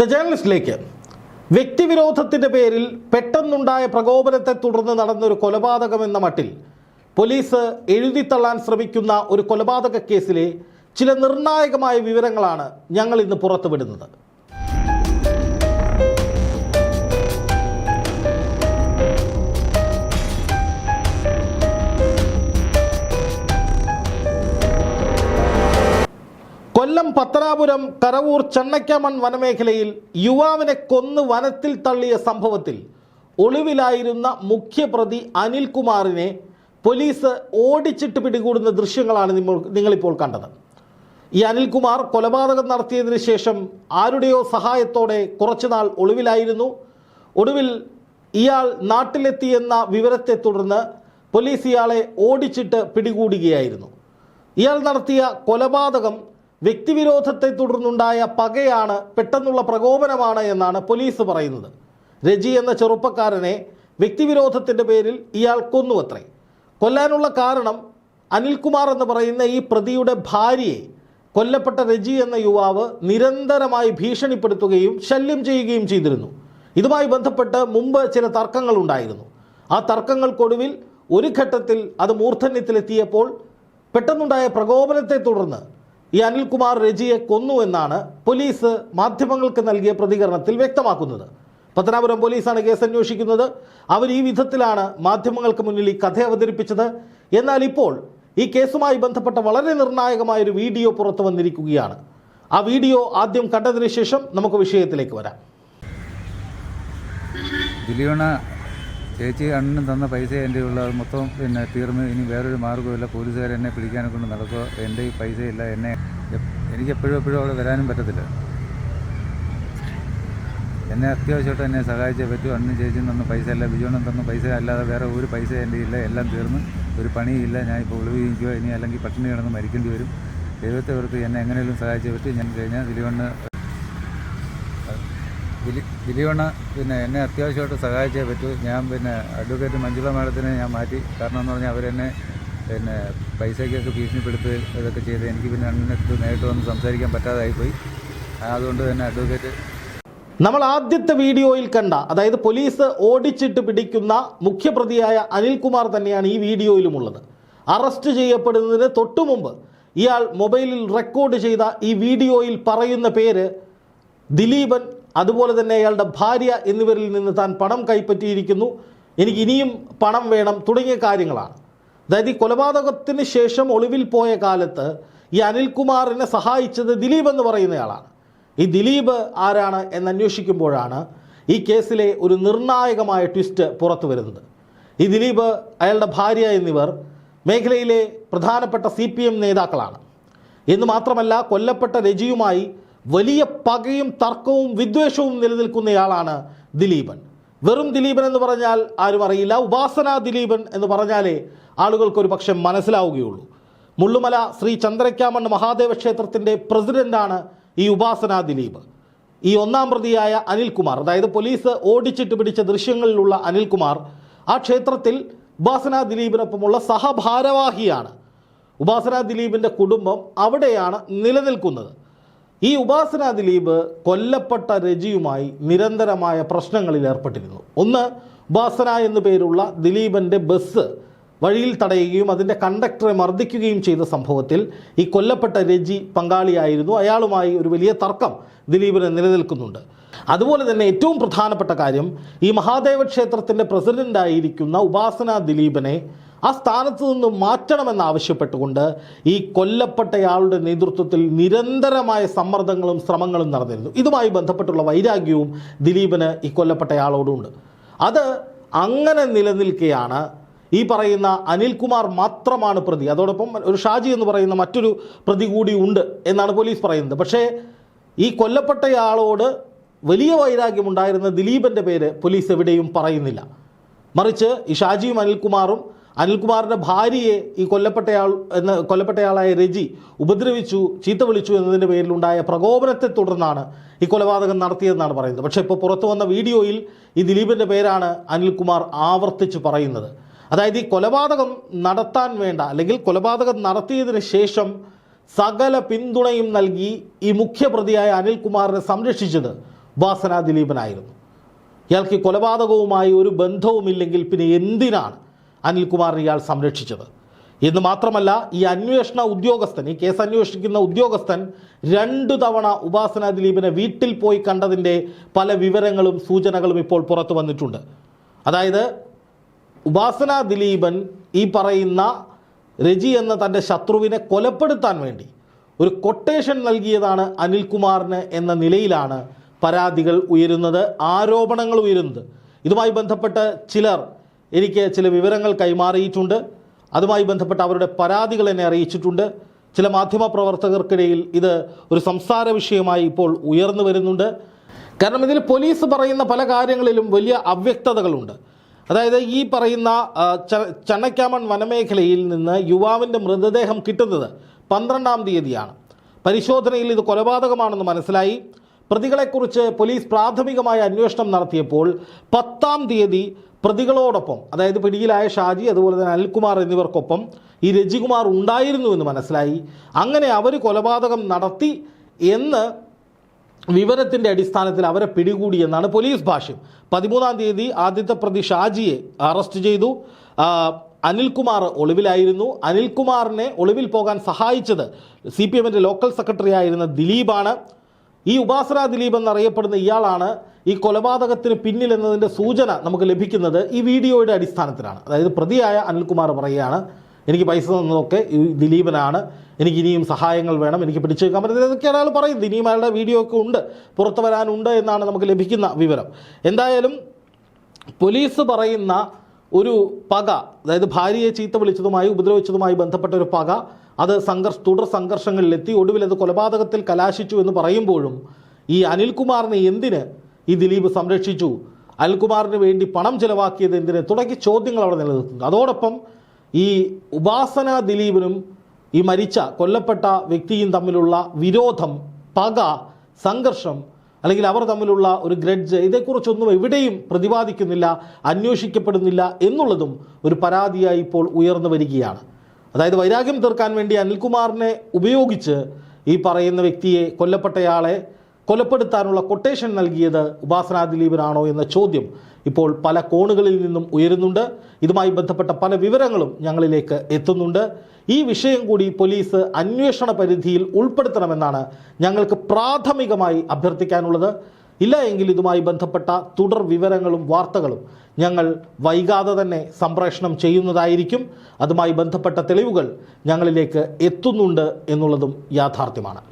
The ജേർണലിസ്റ്റിലേക്ക് വ്യക്തിവിരോധത്തിന്റെ പേരിൽ പെട്ടെന്നുണ്ടായ പ്രകോപനത്തെ തുടർന്ന് നടന്നൊരു കൊലപാതകം എന്ന മട്ടിൽ പോലീസ് എഴുതിത്തള്ളാൻ ശ്രമിക്കുന്ന ഒരു കൊലപാതക കേസിലെ ചില നിർണായകമായ വിവരങ്ങളാണ് ഞങ്ങൾ ഇന്ന് പുറത്തുവിടുന്നത്. കൊല്ലം പത്തനാപുരം കരവൂർ ചെണ്ണയ്ക്കാമൺ വനമേഖലയിൽ യുവാവിനെ കൊന്ന് വനത്തിൽ തള്ളിയ സംഭവത്തിൽ ഒളിവിലായിരുന്ന മുഖ്യപ്രതി അനിൽകുമാറിനെ പോലീസ് ഓടിച്ചിട്ട് പിടികൂടുന്ന ദൃശ്യങ്ങളാണ് നിങ്ങളിപ്പോൾ കണ്ടത്. ഈ അനിൽകുമാർ കൊലപാതകം നടത്തിയതിനു ശേഷം ആരുടെയോ സഹായത്തോടെ കുറച്ചുനാൾ ഒളിവിലായിരുന്നു. ഒടുവിൽ ഇയാൾ നാട്ടിലെത്തിയെന്ന വിവരത്തെ തുടർന്ന് പോലീസ് ഇയാളെ ഓടിച്ചിട്ട് പിടികൂടുകയായിരുന്നു. ഇയാൾ നടത്തിയ കൊലപാതകം വ്യക്തിവിരോധത്തെ തുടർന്നുണ്ടായ പകയാണ് പെട്ടെന്നുള്ള പ്രകോപനമാണ് എന്നാണ് പോലീസ് പറയുന്നത്. രജി എന്ന ചെറുപ്പക്കാരനെ വ്യക്തിവിരോധത്തിന്റെ പേരിൽ ഇയാൾ കൊന്നുവത്രേ. കൊല്ലാനുള്ള കാരണം അനിൽകുമാർ എന്ന് പറയുന്ന ഈ പ്രതിയുടെ ഭാര്യയെ കൊല്ലപ്പെട്ട രജി എന്ന യുവാവ് നിരന്തരമായി ഭീഷണിപ്പെടുത്തുകയും ശല്യം ചെയ്യുകയും ചെയ്തിരുന്നു. ഇതുമായി ബന്ധപ്പെട്ട് മുമ്പ് ചില തർക്കങ്ങൾ ഉണ്ടായിരുന്നു. ആ തർക്കങ്ങൾക്കൊടുവിൽ ഒരു ഘട്ടത്തിൽ അത് മൂർധന്യത്തിലെത്തിയപ്പോൾ പെട്ടെന്നുണ്ടായ പ്രകോപനത്തെ തുടർന്ന് ഈ അനിൽകുമാർ രജിയെ കൊന്നു എന്നാണ് പോലീസ് മാധ്യമങ്ങൾക്ക് നൽകിയ പ്രതികരണത്തിൽ വ്യക്തമാക്കുന്നത്. പത്തനാപുരം പോലീസാണ് കേസ് അന്വേഷിക്കുന്നത് അവർ ഈ വിധത്തിലാണ് മാധ്യമങ്ങൾക്ക് മുന്നിൽ ഈ കഥ അവതരിപ്പിച്ചത്. എന്നാൽ ഇപ്പോൾ ഈ കേസുമായി ബന്ധപ്പെട്ട വളരെ നിർണായകമായൊരു വീഡിയോ പുറത്തു വന്നിരിക്കുകയാണ്. ആ വീഡിയോ ആദ്യം കണ്ടതിന് ശേഷം നമുക്ക് വിഷയത്തിലേക്ക് വരാം. ചേച്ചി അണ്ണനും തന്ന പൈസ എന്റെ ഉള്ളത് മൊത്തം പിന്നെ തീർന്ന് ഇനി വേറൊരു മാർഗമില്ല പോലീസുകാർ എന്നെ പിടിക്കാനെ കൊണ്ട് നടക്കുക എന്റെ ഈ പൈസയില്ല എന്നെ എനിക്ക് എപ്പോഴും എപ്പോഴും അവിടെ വരാനും പറ്റത്തില്ല. എന്നെ അത്യാവശ്യമായിട്ട് എന്നെ സഹായിച്ചേ പറ്റൂ. അണ്ണും ചേച്ചിയും തന്ന പൈസ അല്ല ബിജുവണ്ണൻ തന്ന പൈസ അല്ലാതെ വേറെ ഒരു പൈസ എന്റെ ഇല്ല. എല്ലാം തീർന്ന് ഒരു പണിയില്ല ഞാൻ ഇപ്പോൾ ഒളിവിക്കുക ഇനി അല്ലെങ്കിൽ പട്ടിണി കിടന്ന് മരിക്കേണ്ടി വരും. ദൈവത്തെ ഓർത്ത് എന്നെ എങ്ങനെയെങ്കിലും സഹായിച്ചേ പറ്റൂ. ഞാൻ കഴിഞ്ഞാൽ ദിലീപണ്ണ ദിലി- ദിലീപണ്ണ പിന്നെ എന്നെ അത്യാവശ്യമായിട്ട് സഹായിച്ചേ പറ്റൂ. ഞാൻ പിന്നെ അഡ്വക്കേറ്റ് മഞ്ജുള മാഡത്തിനെ ഞാൻ മാറ്റി. കാരണം എന്ന് പറഞ്ഞാൽ അവരെന്നെ പിന്നെ പൈസയ്ക്കൊക്കെ ഭീഷണിപ്പെടുത്ത് ഇതൊക്കെ ചെയ്ത് എനിക്ക് പിന്നെ അണ്ണനടുത്ത് നേരിട്ട് വന്ന് സംസാരിക്കാൻ പറ്റാതായിപ്പോയി. അതുകൊണ്ട് തന്നെ അഡ്വക്കേറ്റ് നമ്മൾ ആദ്യത്തെ വീഡിയോയിൽ കണ്ട അതായത് പോലീസ് ഓടിച്ചിട്ട് പിടിക്കുന്ന മുഖ്യപ്രതിയായ അനിൽകുമാർ തന്നെയാണ് ഈ വീഡിയോയിലുമുള്ളത്. അറസ്റ്റ് ചെയ്യപ്പെടുന്നതിന് തൊട്ടു മുമ്പ് ഇയാൾ മൊബൈലിൽ റെക്കോർഡ് ചെയ്ത ഈ വീഡിയോയിൽ പറയുന്ന പേര് ദിലീപൻ അതുപോലെ തന്നെ അയാളുടെ ഭാര്യ എന്നിവരിൽ നിന്ന് താൻ പണം കൈപ്പറ്റിയിരിക്കുന്നു. എനിക്ക് ഇനിയും പണം വേണം. തുടങ്ങിയ കാര്യങ്ങളാണ്. അതായത് ഈ കൊലപാതകത്തിന് ശേഷം ഒളിവിൽ പോയ കാലത്ത് ഈ അനിൽകുമാറിനെ സഹായിച്ചത് ദിലീപ് എന്ന് പറയുന്നയാളാണ്. ഈ ദിലീപ് ആരാണ് എന്ന് അന്വേഷിക്കുമ്പോഴാണ് ഈ കേസിലെ ഒരു നിർണായകമായ ട്വിസ്റ്റ് പുറത്തു വരുന്നത്. ഈ ദിലീപ് അയാളുടെ ഭാര്യ എന്നിവർ മേഖലയിലെ പ്രധാനപ്പെട്ട സി നേതാക്കളാണ്. എന്ന് മാത്രമല്ല കൊല്ലപ്പെട്ട രജിയുമായി വലിയ പകയും തർക്കവും വിദ്വേഷവും നിലനിൽക്കുന്നയാളാണ് ദിലീപൻ. വെറും ദിലീപൻ എന്ന് പറഞ്ഞാൽ ആരും അറിയില്ല. ഉപാസന ദിലീപൻ എന്ന് പറഞ്ഞാലേ ആളുകൾക്ക് ഒരു പക്ഷെ മനസ്സിലാവുകയുള്ളൂ. മുള്ളുമല ശ്രീ ചന്ദ്രക്കാമൺ മഹാദേവ ക്ഷേത്രത്തിന്റെ പ്രസിഡന്റാണ് ഈ ഉപാസന ദിലീപ്. ഈ ഒന്നാം പ്രതിയായ അനിൽകുമാർ അതായത് പോലീസ് ഓടിച്ചിട്ട് പിടിച്ച ദൃശ്യങ്ങളിലുള്ള അനിൽകുമാർ ആ ക്ഷേത്രത്തിൽ ഉപാസന ദിലീപിനൊപ്പമുള്ള സഹഭാരവാഹിയാണ്. ഉപാസന ദിലീപിന്റെ കുടുംബം അവിടെയാണ് നിലനിൽക്കുന്നത്. ഈ ഉപാസന ദിലീപ് കൊല്ലപ്പെട്ട രജിയുമായി നിരന്തരമായ പ്രശ്നങ്ങളിൽ ഏർപ്പെട്ടിരുന്നു. ഒന്ന് ഉപാസന എന്നു പേരുള്ള ദിലീപന്റെ ബസ് വഴിയിൽ തടയുകയും അതിന്റെ കണ്ടക്ടറെ മർദ്ദിക്കുകയും ചെയ്ത സംഭവത്തിൽ ഈ കൊല്ലപ്പെട്ട രജി പങ്കാളിയായിരുന്നു. അയാളുമായി ഒരു വലിയ തർക്കം ദിലീപിന് നിലനിൽക്കുന്നുണ്ട്. അതുപോലെ തന്നെ ഏറ്റവും പ്രധാനപ്പെട്ട കാര്യം ഈ മഹാദേവ ക്ഷേത്രത്തിന്റെ പ്രസിഡന്റായിരിക്കുന്ന ഉപാസന ദിലീപിനെ ആ സ്ഥാനത്ത് നിന്ന് മാറ്റണമെന്നാവശ്യപ്പെട്ടുകൊണ്ട് ഈ കൊല്ലപ്പെട്ടയാളുടെ നേതൃത്വത്തിൽ നിരന്തരമായ സമ്മർദ്ദങ്ങളും ശ്രമങ്ങളും നടന്നിരുന്നു. ഇതുമായി ബന്ധപ്പെട്ടുള്ള വൈരാഗ്യവും ദിലീപിന് ഈ കൊല്ലപ്പെട്ടയാളോടുണ്ട്. അത് അങ്ങനെ നിലനിൽക്കെയാണ് ഈ പറയുന്ന അനിൽകുമാർ മാത്രമാണ് പ്രതി. അതോടൊപ്പം ഒരു ഷാജി എന്ന് പറയുന്ന മറ്റൊരു പ്രതി കൂടി ഉണ്ട് എന്നാണ് പോലീസ് പറയുന്നത്. പക്ഷേ ഈ കൊല്ലപ്പെട്ടയാളോട് വലിയ വൈരാഗ്യമുണ്ടായിരുന്ന ദിലീപന്റെ പേര് പോലീസ് എവിടെയും പറയുന്നില്ല. മറിച്ച് ഈ ഷാജിയും അനിൽകുമാറും അനിൽകുമാറിന്റെ ഭാര്യയെ ഈ കൊല്ലപ്പെട്ടയാൾ എന്ന കൊല്ലപ്പെട്ടയാളായ രജി ഉപദ്രവിച്ചു ചീത്ത വിളിച്ചു എന്നതിന്റെ പേരിലുണ്ടായ പ്രകോപനത്തെ തുടർന്നാണ് ഈ കൊലപാതകം നടത്തിയതെന്നാണ് പറയുന്നത്. പക്ഷേ ഇപ്പോൾ പുറത്തു വന്ന വീഡിയോയിൽ ഈ ദിലീപിന്റെ പേരാണ് അനിൽകുമാർ ആവർത്തിച്ച് പറയുന്നത്. അതായത് ഈ കൊലപാതകം നടത്താൻ വേണ്ട അല്ലെങ്കിൽ കൊലപാതകം നടത്തിയതിന് ശേഷം സകല പിന്തുണയും നൽകി ഈ മുഖ്യപ്രതിയായ അനിൽകുമാറിനെ സംരക്ഷിച്ചത് ഉപാസന ദിലീപനായിരുന്നു. ഇയാൾക്ക് ഈ കൊലപാതകവുമായി ഒരു ബന്ധവുമില്ലെങ്കിൽ പിന്നെ എന്തിനാണ്? അനിൽകുമാറിനെ ഇയാൾ സംരക്ഷിച്ചത്. എന്ന് മാത്രമല്ല ഈ അന്വേഷണ ഉദ്യോഗസ്ഥൻ ഈ കേസ് അന്വേഷിക്കുന്ന ഉദ്യോഗസ്ഥൻ രണ്ടു തവണ ഉപാസന ദിലീപിനെ വീട്ടിൽ പോയി കണ്ടതിന്റെ പല വിവരങ്ങളും സൂചനകളും ഇപ്പോൾ പുറത്തു വന്നിട്ടുണ്ട്. അതായത് ഉപാസന ദിലീപൻ ഈ പറയുന്ന രജി എന്ന തന്റെ ശത്രുവിനെ കൊലപ്പെടുത്താൻ വേണ്ടി ഒരു കൊട്ടേഷൻ നൽകിയതാണ് അനിൽകുമാറിന് എന്ന നിലയിലാണ് പരാതികൾ ഉയരുന്നത് ആരോപണങ്ങൾ ഉയരുന്നത്. ഇതുമായി ബന്ധപ്പെട്ട് ചിലർ എനിക്ക് ചില വിവരങ്ങൾ കൈമാറിയിട്ടുണ്ട്. അതുമായി ബന്ധപ്പെട്ട് അവരുടെ പരാതികൾ എന്നെ അറിയിച്ചിട്ടുണ്ട്. ചില മാധ്യമപ്രവർത്തകർക്കിടയിൽ ഇത് ഒരു സംസാര വിഷയമായി ഇപ്പോൾ ഉയർന്നു വരുന്നുണ്ട്. കാരണം ഇതിൽ പോലീസ് പറയുന്ന പല കാര്യങ്ങളിലും വലിയ അവ്യക്തതകളുണ്ട്. അതായത് ഈ പറയുന്ന ചണക്കാമൺ വനമേഖലയിൽ നിന്ന് യുവാവിന്റെ മൃതദേഹം കിട്ടുന്നത് പന്ത്രണ്ടാം തീയതിയാണ്. പരിശോധനയിൽ ഇത് കൊലപാതകമാണെന്ന് മനസ്സിലായി. പ്രതികളെക്കുറിച്ച് പോലീസ് പ്രാഥമികമായ അന്വേഷണം നടത്തിയപ്പോൾ പത്താം തീയതി പ്രതികളോടൊപ്പം അതായത് പിടിയിലായ ഷാജി അതുപോലെ തന്നെ അനിൽകുമാർ എന്നിവർക്കൊപ്പം ഈ രജികുമാർ ഉണ്ടായിരുന്നു എന്ന് മനസ്സിലായി. അങ്ങനെ അവർ കൊലപാതകം നടത്തി എന്ന് വിവരത്തിന്റെ അടിസ്ഥാനത്തിൽ അവരെ പിടികൂടി എന്നാണ് പോലീസ് ഭാഷ്യം. പതിമൂന്നാം തീയതി ആദ്യത്തെ പ്രതി ഷാജിയെ അറസ്റ്റ് ചെയ്തു. അനിൽകുമാർ ഒളിവിലായിരുന്നു. അനിൽകുമാറിനെ ഒളിവിൽ പോകാൻ സഹായിച്ചത് സി പി എമ്മിന്റെ ലോക്കൽ സെക്രട്ടറി ആയിരുന്ന ദിലീപാണ്. ഈ ഉപാസന ദിലീപ് എന്നറിയപ്പെടുന്ന ഇയാളാണ് ഈ കൊലപാതകത്തിന് പിന്നിൽ എന്നതിന്റെ സൂചന നമുക്ക് ലഭിക്കുന്നത് ഈ വീഡിയോയുടെ അടിസ്ഥാനത്തിലാണ്. അതായത് പ്രതിയായ അനിൽകുമാർ പറയുകയാണ് എനിക്ക് പൈസ തന്നതൊക്കെ ഈ ദിലീപനാണ്. എനിക്ക് ഇനിയും സഹായങ്ങൾ വേണം. എനിക്ക് പിടിച്ചു വെക്കാൻ പറ്റുന്നത് ഇതൊക്കെ അയാൾ പറയുന്നത്. ഇനിയും അയാളുടെ വീഡിയോ ഒക്കെ ഉണ്ട്. പുറത്തു വരാനുണ്ട് എന്നാണ് നമുക്ക് ലഭിക്കുന്ന വിവരം. എന്തായാലും പോലീസ് പറയുന്ന ഒരു പക അതായത് ഭാര്യയെ ചീത്ത വിളിച്ചതുമായി ഉപദ്രവിച്ചതുമായി ബന്ധപ്പെട്ട ഒരു പക അത് സംഘർഷ തുടർ സംഘർഷങ്ങളിലെത്തി ഒടുവിൽ അത് കൊലപാതകത്തിൽ കലാശിച്ചു എന്ന് പറയുമ്പോഴും ഈ അനിൽകുമാറിനെ എന്തിന് ഈ ദിലീപ് സംരക്ഷിച്ചു? അനിൽകുമാറിന് വേണ്ടി പണം ചെലവാക്കിയത് എന്തിന്? തുടങ്ങിയ ചോദ്യങ്ങൾ അവിടെ നിലനിർത്തുന്നു അതോടൊപ്പം ഈ ഉപാസന ദിലീപിനും ഈ മരിച്ച കൊല്ലപ്പെട്ട വ്യക്തിയും തമ്മിലുള്ള വിരോധം പക സംഘർഷം അല്ലെങ്കിൽ അവർ തമ്മിലുള്ള ഒരു ഗ്രഡ്ജ് ഇതേക്കുറിച്ചൊന്നും എവിടെയും പ്രതിപാദിക്കുന്നില്ല അന്വേഷിക്കപ്പെടുന്നില്ല എന്നുള്ളതും ഒരു പരാതിയായി ഇപ്പോൾ ഉയർന്നു വരികയാണ്. അതായത് വൈരാഗ്യം തീർക്കാൻ വേണ്ടി അനിൽകുമാറിനെ ഉപയോഗിച്ച് ഈ പറയുന്ന വ്യക്തിയെ കൊല്ലപ്പെട്ടയാളെ കൊലപ്പെടുത്താനുള്ള കൊട്ടേഷൻ നൽകിയത് ഉപാസന ദിലീപനാണോ എന്ന ചോദ്യം ഇപ്പോൾ പല കോണുകളിൽ നിന്നും ഉയരുന്നുണ്ട്. ഇതുമായി ബന്ധപ്പെട്ട പല വിവരങ്ങളും ഞങ്ങളിലേക്ക് എത്തുന്നുണ്ട്. ഈ വിഷയം കൂടി പോലീസ് അന്വേഷണ പരിധിയിൽ ഉൾപ്പെടുത്തണമെന്നാണ് ഞങ്ങൾക്ക് പ്രാഥമികമായി അഭ്യർത്ഥിക്കാനുള്ളത്. ഇല്ല എങ്കിൽ ഇതുമായി ബന്ധപ്പെട്ട തുടർ വിവരങ്ങളും വാർത്തകളും ഞങ്ങൾ വൈകാതെ തന്നെ സംപ്രേഷണം ചെയ്യുന്നതായിരിക്കും. അതുമായി ബന്ധപ്പെട്ട തെളിവുകൾ ഞങ്ങളിലേക്ക് എത്തുന്നുണ്ട് എന്നുള്ളതും യാഥാർത്ഥ്യമാണ്.